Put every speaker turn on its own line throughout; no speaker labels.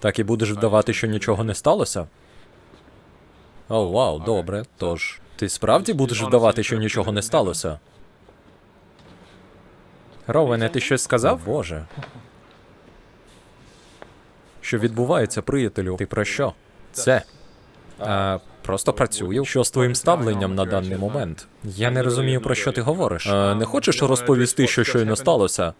Так і будеш вдавати, що нічого не сталося? О, вау, добре. Тож, ти справді будеш вдавати, що нічого не сталося? Ровене, ти щось сказав? О, Боже. Що відбувається, приятелю? Ти про що? Це. А, просто працюю. Що з твоїм ставленням на даний момент? Я не розумію, про що ти говориш. А, не хочеш розповісти, що щойно сталося?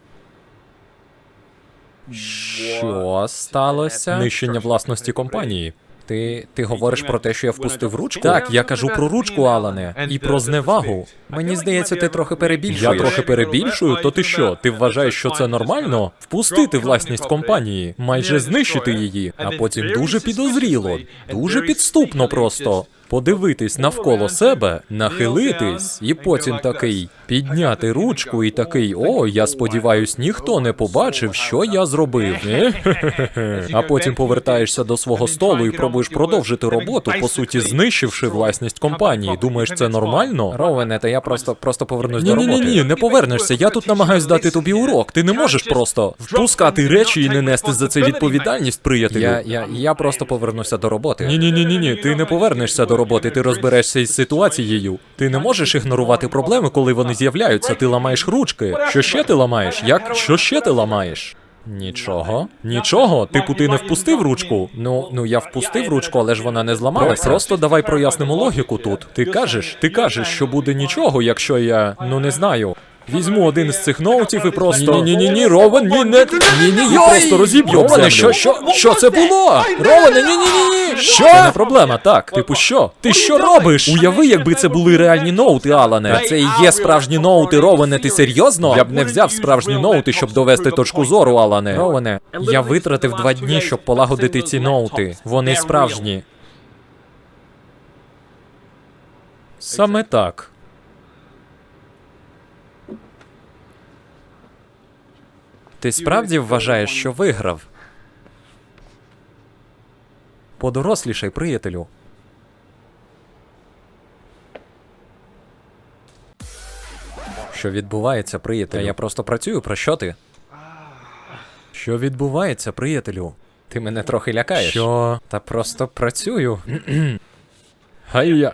Що сталося? Нищення власності компанії. Ти, ти говориш про те, що я впустив ручку? Так, я кажу про ручку, Алане, і про зневагу. Мені здається, ти трохи перебільшуєш. Я трохи перебільшую, то ти що? Ти вважаєш, що це нормально? Впустити власність компанії, майже знищити її, а потім дуже підозріло, дуже підступно просто. Подивитись навколо себе, нахилитись, і потім такий підняти ручку і такий: о, я сподіваюсь, ніхто не побачив, що я зробив. Е? А потім повертаєшся до свого столу і пробуєш продовжити роботу, по суті, знищивши власність компанії. Думаєш, це нормально? Ровене, та я просто просто повернусь
до
ні,
роботи.
Ні, ні, не повернешся. Я тут намагаюсь дати тобі урок. Ти не можеш просто впускати речі і не нести за це відповідальність, приятелю. Я, я, я просто повернуся до роботи. Ні, ні, ні, ні, ні. Ти не повернешся до роботи, ти розберешся із ситуацією. Ти не можеш ігнорувати проблеми, коли вони з'являються. Ти ламаєш ручки. Що ще ти ламаєш? Як? Що ще ти ламаєш? Нічого. Нічого? Типу, ти не впустив ручку? Ну, ну я впустив ручку, але ж вона не зламалася. Просто давай прояснимо логіку тут. Ти кажеш, ти кажеш, що буде нічого, якщо я. ну не знаю. Візьму один з цих ноутів і просто. Ні, ні, ні, ні, Ровен, ні, не. Ні, ні, я просто розіб'ю. землю. що, що, що це було? Ровене, ні, ні, ні, ні. Що? Це не проблема, так. Типу, що? Ти що робиш? Уяви, якби це були реальні ноути, Алане. А це і є справжні ноути, Ровене, ти серйозно? Я б не взяв справжні ноути, щоб довести точку зору, Алане. Ровене, я витратив два дні, щоб полагодити ці ноути. Вони справжні. Саме так. Ти справді вважаєш, що виграв? Подорослішай, приятелю. Що відбувається, приятелю? Та я просто працюю, про що ти? Що відбувається, приятелю? Ти мене трохи лякаєш. Що? Та просто працюю. Гай-я.